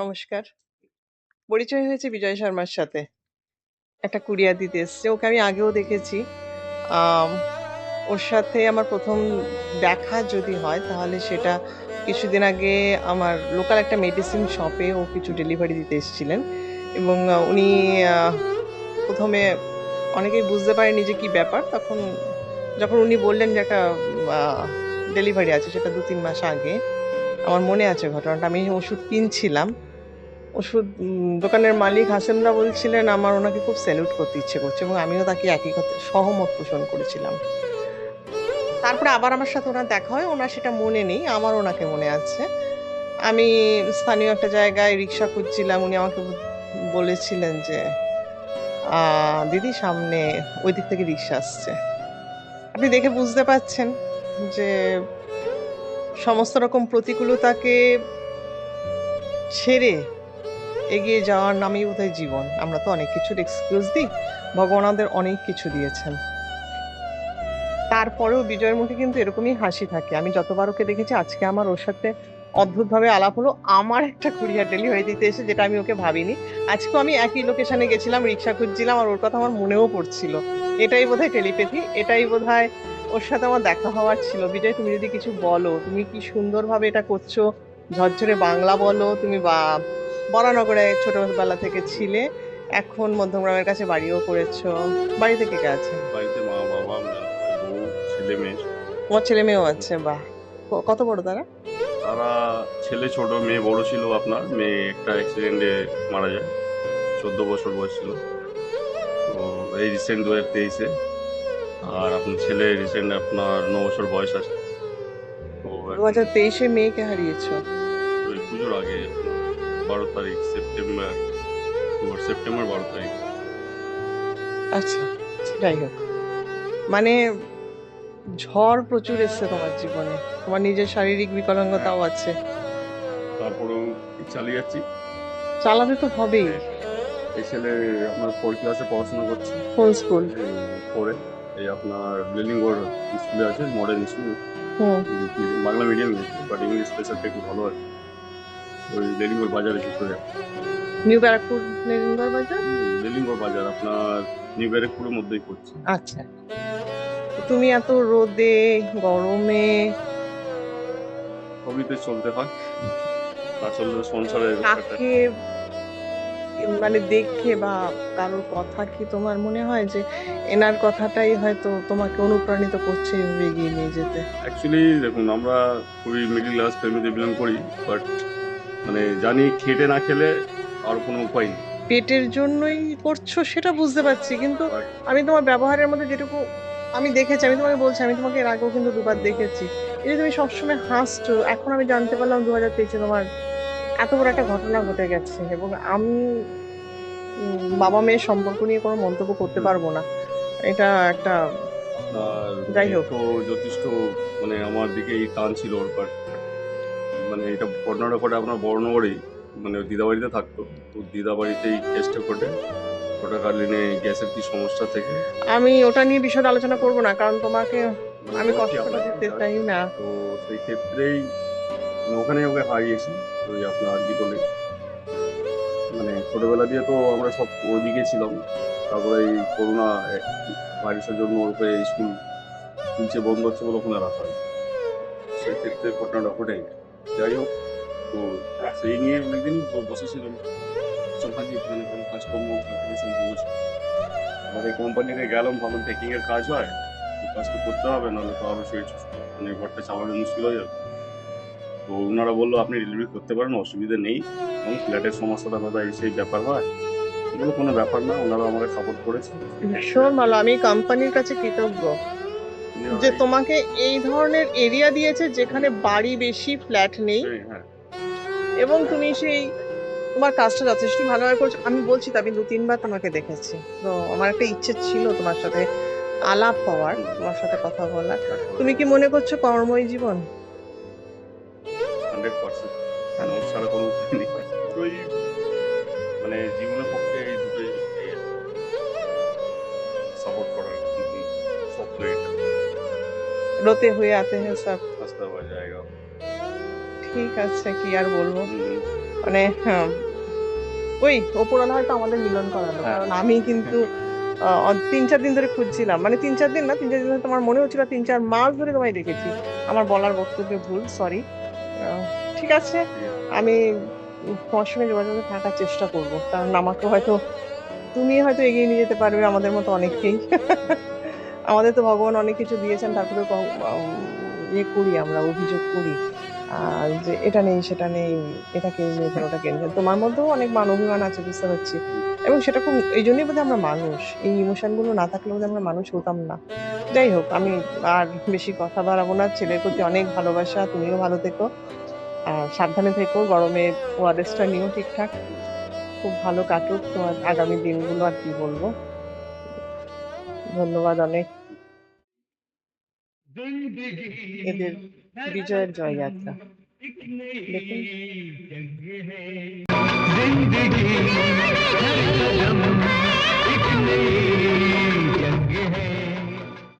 নমস্কার। পরিচয় হয়েছে বিজয় শর্মার সাথে। একটা কুরিয়ার দিতে এসছে। ওকে আমি আগেও দেখেছি। ওর সাথে আমার প্রথম দেখা যদি হয়, তাহলে সেটা কিছুদিন আগে আমার লোকাল একটা মেডিসিন শপে ও কিছু ডেলিভারি দিতে এসেছিলেন। এবং উনি প্রথমে অনেকেই বুঝতে পারেনি যে কি ব্যাপার। তখন যখন উনি বললেন যে একটা ডেলিভারি আছে, সেটা দু তিন মাস আগে, আমার মনে আছে ঘটনাটা। আমি ওষুধ কিনছিলাম। ওষুধ দোকানের মালিক হাসেমরা বলছিলেন, আমার ওনাকে খুব স্যালুট করতে ইচ্ছে করছে এবং আমিও তাকে একই কথা, সহমত পোষণ করেছিলাম। তারপরে আবার আমার সাথে ওনার দেখা হয়, ওনার সেটা মনে নেই, আমার ওনাকে মনে আছে। আমি স্থানীয় একটা জায়গায় রিক্সা খুঁজছিলাম, উনি আমাকে বলেছিলেন যে দিদি সামনে ওই দিক থেকে রিক্সা আসছে। আপনি দেখে বুঝতে পাচ্ছেন যে, সমস্ত রকম প্রতিকূলতাকে ছেড়ে এগিয়ে যাওয়ার নামই বোধহয় জীবন। আমরা তো অনেক কিছুর এক্সকিউজ দিই। ভগবান আমাদের অনেক কিছু দিয়েছেন। তারপরেও বিজয়ের মুখে কিন্তু এরকমই হাসি থাকে। আমি যতবার ওকে দেখেছি, আজকে আমার ওর সাথে অদ্ভুতভাবে আলাপ হলো। আমার একটা কুরিয়ার ডেলিভারি দিতে এসে যেটা আমি ওকে ভাবিনি। আজকেও আমি একই লোকেশনে গেছিলাম, রিক্সা খুঁজছিলাম আর ওর কথা আমার মনেও পড়ছিল। এটাই বোধহয় টেলিপ্যাথি এটাই বোধ হয় ওর সাথে আমার দেখা হওয়ার ছিল। বিজয়, তুমি যদি কিছু বলো, তুমি কি সুন্দরভাবে এটা করছ? ঝরঝরে বাংলা বলো, তুমি বা বরানগরে ছোটবেলা থেকে ছিলে। এখন মধ্যমগ্রামের কাছে বাড়িও করেছ। বাড়ি থেকে কে আছে? বাড়িতে মা বাবা বউ ছেলে মেয়ে। তোমার ছেলে মেয়েও আছে বাহ। কত বড় তারা? তারা ছেলে ছোট মেয়ে বড় ছিল আপনার। মেয়ে একটা অ্যাক্সিডেন্টে মারা যায়। চোদ্দ বছর বয়স ছিল। তো এই রিসেন্ট দু হাজার তেইশে। আর আপনার ছেলে রিসেন্ট আপনার ন বছর বয়স আছে। তো দু হাজার তেইশে মেয়েকে হারিয়েছো? পুজোর আগে বারো তারিখ সেপ্টেম্বর সেপ্টেম্বর বারো তারিখ। আচ্ছা যাই হোক। মানে ঝড় প্রচুর এসছে তোমার জীবনে। তোমার নিজের শারীরিক বিকলাঙ্গতাও আছে। তারপরেও চালিয়ে যাচ্ছি। চালাতে তো হবেই। এই ছেলে আপনার ফোর ক্লাসে পড়াশোনা করছে। কোন স্কুল? পরে এই আপনার বিল্ডিংগড় স্কুলে আছে মডেল স্কুল হুম। বাংলা মিডিয়াম বাট ইংলিশ স্পেশালটা একটু ভালো আছে। ওই বাজারে যুক্ত নিউ ব্যারাকপুর নেরিঙ্গর বাজার? লেলিঙ্গর বাজার আপনার নিউ ব্যারেকপুরের মধ্যেই পড়ছে। আচ্ছা। তুমি এত রোদে গরমে? সবইতে চলতে হয়। আসলে একটা- কাকে মানে দেখে বা কারোর কথা কি তোমার মনে হয় যে এনার কথাটাই হয়তো তোমাকে অনুপ্রাণিত করছে এগিয়ে নিয়ে যেতে? অ্যাকচুয়ালি দেখুন আমরা খুবই মিডিল ক্লাস ফ্যামিলিতে বিলং করি বাট মানে জানি খেটে না খেলে আর কোনো উপায় নেই। পেটের জন্যই করছ সেটা বুঝতে পারছি কিন্তু আমি তোমার ব্যবহারের মধ্যে যেটুকু আমি দেখেছি আমি তোমাকে বলছি আমি তোমাকে এর আগেও কিন্তু দুবার দেখেছি। এই যে তুমি সবসময় হাসছো এখন আমি জানতে পারলাম দু হাজার তেইশে তোমার এত বড় একটা ঘটনা ঘটে গেছে এবং আমি বাবা মেয়ের সম্পর্ক নিয়ে কোনো মন্তব্য করতে পারব না। এটা একটা যাই হোক। যথেষ্ট মানে আমার দিকে এই টান ছিল ওর মানে এটা ঘটনাটা ঘটে আপনার বর্ণগরেই মানে দিদাবাড়িতে থাকতো। তো দিদাবাড়িতেই কেসটা ঘটে। ওটাকালীনে গ্যাসের কি সমস্যা থেকে? আমি ওটা নিয়ে বিশদ আলোচনা করব না কারণ তোমাকে আমি বলছি কষ্টটা আপনাকে দিতে চাই না। তো সেই ক্ষেত্রেই মানে ওখানে ওকে হারিয়েছি ওই আপনার কি বলে। মানে ছোটবেলা দিয়ে তো আমরা সব ওইদিকে ছিলাম। তারপরে এই করোনা ভাইরাসের জন্য ওকে স্কুল নিচে বন্ধ হচ্ছে বলে ওখানে রাখা হয়। সেই ক্ষেত্রে ঘটনাটা ঘটে। যাই হোক, তো সেই নিয়ে অনেকদিনই ব- বসেছিলাম। সরকারি মানে কোনো কাজকর্ম আর এই কোম্পানিতে গেলাম, ভাবলাম টেকিং এর কাজ হয়। কাজ তো করতে হবে, নাহলে তো আরও সেই মানে ঘরটা চালানো মুশকিল হয়ে যাবে। তো ওনারা বলল, আপনি ডেলিভারি করতে পারেন, অসুবিধা নেই। এবং ফ্ল্যাটের সমস্যাটা দাদা এই সেই ব্যাপার হয়। এগুলো কোনো ব্যাপার না, ওনারা আমাকে সাপোর্ট করেছে। ভীষণ ভালো। আমি কোম্পানির কাছে কৃতজ্ঞ। যে তোমাকে এই ধরনের এরিয়া দিয়েছে যেখানে বাড়ি বেশি ফ্ল্যাট নেই। হ্যাঁ এবং তুমি সেই তোমার কাজটা যথেষ্ট ভালোভাবে করছ। আমি বলছি তো আমি দু তিনবার তোমাকে দেখেছি। তো আমার একটা ইচ্ছে ছিল তোমার সাথে আলাপ হওয়ার তোমার সাথে কথা বলার। তুমি কি মনে করছ কর্মই জীবন? মানে ওর রোতে হয়ে আতে হ্যাঁ সব। ঠিক আছে কি আর বলব? মানে হ্যাঁ, ওই ওপরওয়ালা হয়তো আমাদের মিলন করালো। হ্যাঁ। কারণ আমি কিন্তু তিন চার দিন ধরে খুঁজছিলাম। মানে তিন চার দিন না তিন চার দিন ধরে তোমার মনে হচ্ছিল তিন চার মাস ধরে তোমায় দেখেছি আমার বলার বক্তব্য ভুল সরি ঠিক আছে আমি তোমার সঙ্গে যোগাযোগে থাকার চেষ্টা করব। কারণ আমাকে হয়তো তুমি হয়তো এগিয়ে নিয়ে যেতে পারবে আমাদের মতো অনেককেই। আমাদের তো ভগবান অনেক কিছু দিয়েছেন তারপরে ইয়ে করি আমরা, অভিযোগ করি। যে এটা নেই, সেটা নেই, এটা কেড়ে নিয়েছেন ওটা নিয়েছেন তোমার মধ্যেও অনেক মান অভিমান আছে, বুঝতে পারছি। এবং সেটা খুব, এই জন্যই বোধহয় আমরা মানুষ। এই ইমোশনগুলো না থাকলে বোধহয় আমরা মানুষ হতাম না। যাই হোক, আমি আর বেশি কথা বাড়াবো না। ছেলের প্রতি অনেক ভালোবাসা, তুমিও ভালো থেকো। সাবধানে থেকো, গরমে ওয়ারেসটা নিও ঠিকঠাক। খুব ভালো কাটুক তোমার আগামী দিনগুলো আর কি বলব। ধন্যবাদ অনেক। ये विजय जॉय यात्रा ज़िंदगी।